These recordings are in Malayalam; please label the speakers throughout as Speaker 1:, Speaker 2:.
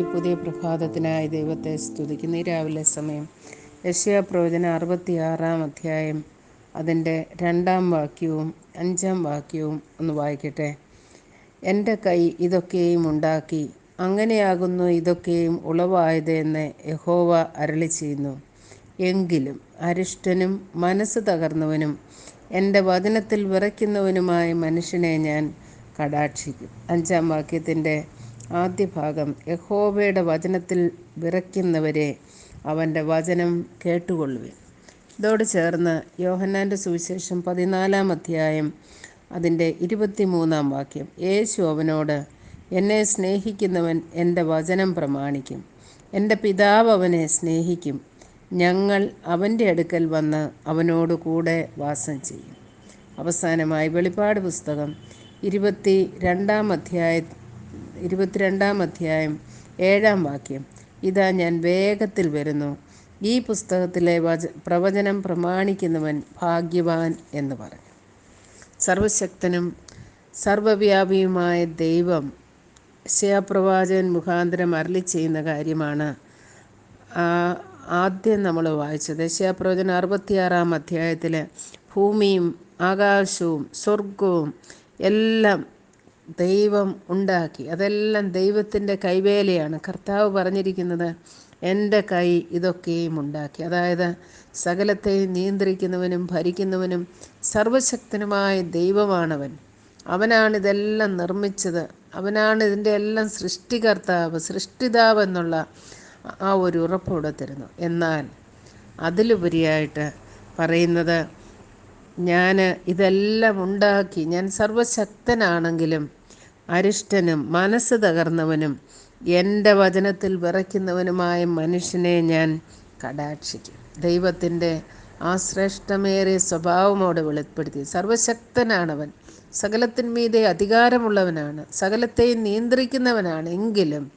Speaker 1: ഈ പുതിയ പ്രഭാതത്തിനായി ദൈവത്തെ സ്തുതിക്കുന്ന. ഈ രാവിലെ സമയം യശയാ പ്രവചന അറുപത്തിയാറാം അധ്യായം അതിന്റെ രണ്ടാം വാക്യവും അഞ്ചാം വാക്യവും ഒന്ന് വായിക്കട്ടെ. എന്റെ കൈ ഇതൊക്കെയും ഉണ്ടാക്കി അങ്ങനെയാകുന്നു ഇതൊക്കെയും ഉളവായത് എന്ന് യഹോവ അരളി ചെയ്യുന്നു. എങ്കിലും അരിഷ്ടനും മനസ്സ് തകർന്നവനും എന്റെ വചനത്തിൽ വിറയ്ക്കുന്നവനുമായ മനുഷ്യനെ ഞാൻ കടാക്ഷിക്കും. അഞ്ചാം വാക്യത്തിന്റെ ആദ്യ ഭാഗം യഹോവയുടെ വചനത്തിൽ വിറയ്ക്കുന്നവരെ അവന്റെ വചനം കേട്ടുകൊള്ളുവിൻ. ഇതോട് ചേർന്ന് യോഹന്നാന്റെ സുവിശേഷം പതിനാലാം അധ്യായം അതിന്റെ ഇരുപത്തിമൂന്നാം വാക്യം. യേശു അവനോട് എന്നെ സ്നേഹിക്കുന്നവൻ എന്റെ വചനം പ്രമാണിക്കും. എന്റെ പിതാവ് അവനെ സ്നേഹിക്കും. ഞങ്ങൾ അവന്റെ അടുക്കൽ വന്ന് അവനോട് കൂടെ വാസം ചെയ്യും. അവസാനമായി വെളിപ്പാട് പുസ്തകം ഇരുപത്തി രണ്ടാം അധ്യായ ഇരുപത്തിരണ്ടാം അധ്യായം ഏഴാം വാക്യം. ഇതാ ഞാൻ വേഗത്തിൽ വരുന്നു. ഈ പുസ്തകത്തിലെ വച പ്രവചനം പ്രമാണിക്കുന്നവൻ ഭാഗ്യവാൻ എന്ന് പറഞ്ഞു. സർവശക്തനും സർവവ്യാപിയുമായ ദൈവം ശയപ്രവാചകൻ മുഖാന്തരം അരളി ചെയ്യുന്ന കാര്യമാണ് ആദ്യം നമ്മൾ വായിച്ചത്. ശയപ്രവചനം അറുപത്തിയാറാം അധ്യായത്തിൽ ഭൂമിയും ആകാശവും സ്വർഗവും എല്ലാം ദൈവം ഉണ്ടാക്കി. അതെല്ലാം ദൈവത്തിന്റെ കൈവേലയാണ്. കർത്താവ് പറഞ്ഞിരിക്കുന്നത് എന്റെ കൈ ഇതൊക്കെയും ഉണ്ടാക്കി. അതായത് സകലത്തെയും നിയന്ത്രിക്കുന്നവനും ഭരിക്കുന്നവനും സർവശക്തനുമായ ദൈവമാണവൻ. അവനാണ് ഇതെല്ലാം നിർമ്മിച്ചത്. അവനാണ് ഇതിന്റെ എല്ലാം സൃഷ്ടികർത്താവ് സൃഷ്ടിതാവ് എന്നുള്ള ആ ഒരു ഉറപ്പോടെ തരുന്നു. എന്നാൽ അതിലുപരിയായിട്ട് പറയുന്നത് ഞാൻ ഇതെല്ലാം ഉണ്ടാക്കി. ഞാൻ സർവശക്തനാണെങ്കിലും അരിഷ്ടനും മനസ്സ് തകർന്നവനും എന്റെ വചനത്തിൽ വിറയ്ക്കുന്നവനുമായ മനുഷ്യനെ ഞാൻ കടാക്ഷിക്കും. ദൈവത്തിന്റെ ആ ശ്രേഷ്ഠമേറിയ സ്വഭാവമോടെ വെളിപ്പെടുത്തി. സർവശക്തനാണവൻ. സകലത്തിന്മീതെ അധികാരമുള്ളവനാണ്. സകലത്തെയും നിയന്ത്രിക്കുന്നവനാണ്. എങ്കിലും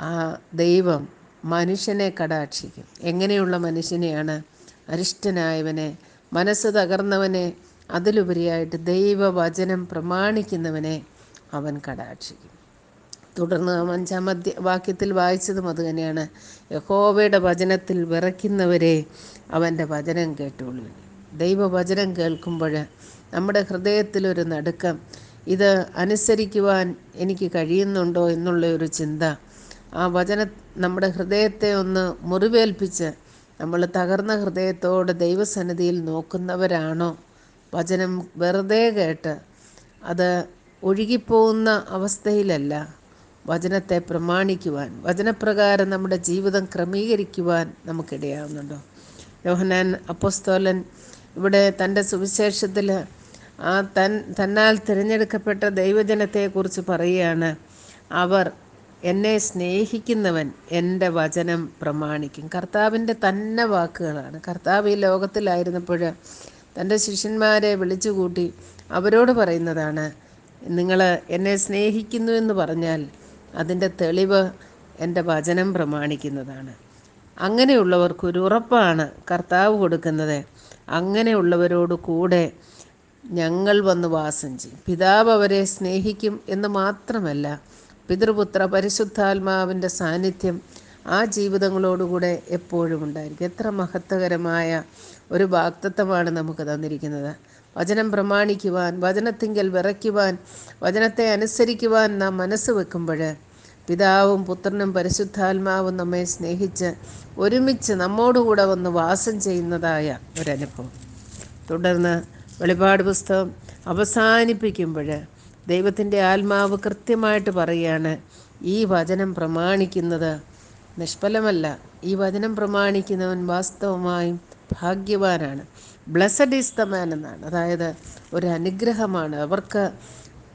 Speaker 1: ആ ദൈവം മനുഷ്യനെ കടാക്ഷിക്കും. എങ്ങനെയുള്ള മനുഷ്യനെയാണ് അരിഷ്ടനായവനെ മനസ്സ് തകർന്നവനെ അതിലുപരിയായിട്ട് ദൈവവചനം പ്രമാണിക്കുന്നവനെ അവൻ കടാക്ഷിക്കും. തുടർന്ന് അഞ്ചാം അധ്യ വാക്യത്തിൽ വായിച്ചതും അതുതന്നെയാണ്. യഹോവയുടെ വചനത്തിൽ വിറയ്ക്കുന്നവരെ അവന്റെ വചനം കേട്ടുകൊള്ളു ദൈവവചനം കേൾക്കുമ്പോൾ നമ്മുടെ ഹൃദയത്തിലൊരു നടുക്കം. ഇത് അനുസരിക്കുവാൻ എനിക്ക് കഴിയുന്നുണ്ടോ എന്നുള്ള ഒരു ചിന്ത. ആ വചന നമ്മുടെ ഹൃദയത്തെ ഒന്ന് മുറിവേൽപ്പിച്ച് നമ്മൾ തകർന്ന ഹൃദയത്തോടെ ദൈവസന്നിധിയിൽ നോക്കുന്നവരാണോ? വചനം വെറുതെ കേട്ട് അത് ഒഴുകിപ്പോകുന്ന അവസ്ഥയിലല്ല വചനത്തെ പ്രമാണിക്കുവാൻ. വചനപ്രകാരം നമ്മുടെ ജീവിതം ക്രമീകരിക്കുവാൻ നമുക്കിടയാവുന്നുണ്ടോ? യോഹനാൻ അപ്പോസ്തോലൻ ഇവിടെ തന്റെ സുവിശേഷത്തിൽ ആ തൻ തന്നാൽ തിരഞ്ഞെടുക്കപ്പെട്ട ദൈവജനത്തെക്കുറിച്ച് പറയുകയാണ് അവർ എന്നെ സ്നേഹിക്കുന്നവൻ എന്റെ വചനം പ്രമാണിക്കും. കർത്താവിന്റെ തന്നെ വാക്കുകളാണ്. കർത്താവ് ഈ ലോകത്തിലായിരുന്നപ്പോൾ തന്റെ ശിഷ്യന്മാരെ വിളിച്ചുകൂട്ടി അവരോട് പറയുന്നതാണ് നിങ്ങൾ എന്നെ സ്നേഹിക്കുന്നു എന്ന് പറഞ്ഞാൽ അതിന്റെ തെളിവ് എന്റെ വചനം പ്രമാണിക്കുന്നതാണ്. അങ്ങനെയുള്ളവർക്കൊരു ഉറപ്പാണ് കർത്താവ് കൊടുക്കുന്നത്. അങ്ങനെയുള്ളവരോട് കൂടെ ഞങ്ങൾ വന്ന് വാസം ചെയ്യും പിതാവ് അവരെ സ്നേഹിക്കും എന്ന് മാത്രമല്ല പിതൃപുത്ര പരിശുദ്ധാത്മാവിന്റെ സാന്നിധ്യം ആ ജീവിതങ്ങളോടുകൂടെ എപ്പോഴും ഉണ്ടായിരിക്കും. എത്ര മഹത്വകരമായ ഒരു വാക്തത്വമാണ് നമുക്ക് തന്നിരിക്കുന്നത്. വചനം പ്രമാണിക്കുവാൻ വചനത്തിങ്കൽ വിറയ്ക്കുവാൻ വചനത്തെ അനുസരിക്കുവാൻ നാം മനസ്സ് വെക്കുമ്പോൾ പിതാവും പുത്രനും പരിശുദ്ധാത്മാവും നമ്മെ സ്നേഹിച്ച് ഒരുമിച്ച് നമ്മോടുകൂടെ വന്ന് വാസം ചെയ്യുന്നതായ ഒരനുഭവം. തുടർന്ന് വെളിപാട് പുസ്തകം അവസാനിപ്പിക്കുമ്പോൾ ദൈവത്തിന്റെ ആത്മാവ് കൃത്യമായിട്ട് പറയുകയാണ് ഈ വചനം പ്രമാണിക്കുന്നത് നിഷ്ഫലമല്ല. ഈ വചനം പ്രമാണിക്കുന്നവൻ വാസ്തവമായും ഭാഗ്യവാനാണ്. ബ്ലസഡ് ഈസ് ദ മാൻ എന്നാണ്. അതായത് ഒരു അനുഗ്രഹമാണ്. അവർക്ക്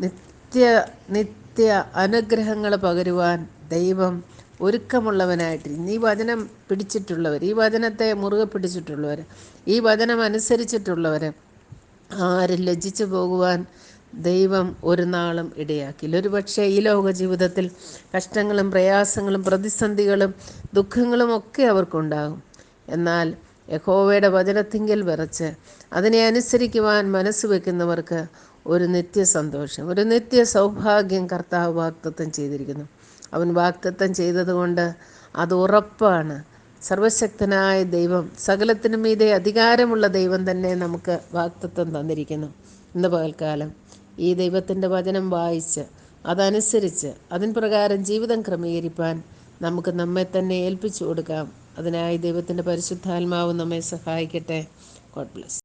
Speaker 1: നിത്യ നിത്യ അനുഗ്രഹങ്ങൾ പകരുവാൻ ദൈവം ഒരുക്കമുള്ളവനായിട്ട് ഈ വചനം പിടിച്ചിട്ടുള്ളവർ ഈ വചനത്തെ മുറുകെ പിടിച്ചിട്ടുള്ളവർ ഈ വചനം അനുസരിച്ചിട്ടുള്ളവർ ആരും ലജ്ജിച്ചു പോകുവാൻ ദൈവം ഒരു നാളും ഇടയാക്കില്ല ഒരു പക്ഷേ ഈ ലോക ജീവിതത്തിൽ കഷ്ടങ്ങളും പ്രയാസങ്ങളും പ്രതിസന്ധികളും ദുഃഖങ്ങളും ഒക്കെ അവർക്കുണ്ടാകും. എന്നാൽ യഹോവയുടെ വചനത്തിങ്കിൽ വിറച്ച് അതിനെ അനുസരിക്കുവാൻ മനസ്സ് വയ്ക്കുന്നവർക്ക് ഒരു നിത്യ സന്തോഷം ഒരു നിത്യ സൗഭാഗ്യം കർത്താവ് വാക്തത്വം ചെയ്തിരിക്കുന്നു. അവൻ വാക്തത്വം ചെയ്തതുകൊണ്ട് അത് ഉറപ്പാണ്. സർവശക്തനായ ദൈവം സകലത്തിനും മീതെ അധികാരമുള്ള ദൈവം തന്നെ നമുക്ക് വാക്തത്വം തന്നിരിക്കുന്നു. ഇന്ന് പകൽക്കാലം ഈ ദൈവത്തിന്റെ വചനം വായിച്ച് അതനുസരിച്ച് അതിൻ പ്രകാരം ജീവിതം ക്രമീകരിപ്പാൻ നമുക്ക് നമ്മെ തന്നെ ഏൽപ്പിച്ചു കൊടുക്കാം. അതിനായി ദൈവത്തിന്റെ പരിശുദ്ധാത്മാവ് നമ്മെ സഹായിക്കട്ടെ. God bless.